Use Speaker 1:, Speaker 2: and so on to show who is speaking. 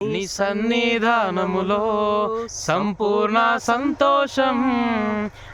Speaker 1: నీ సన్నిధానములో సంపూర్ణ సంతోషం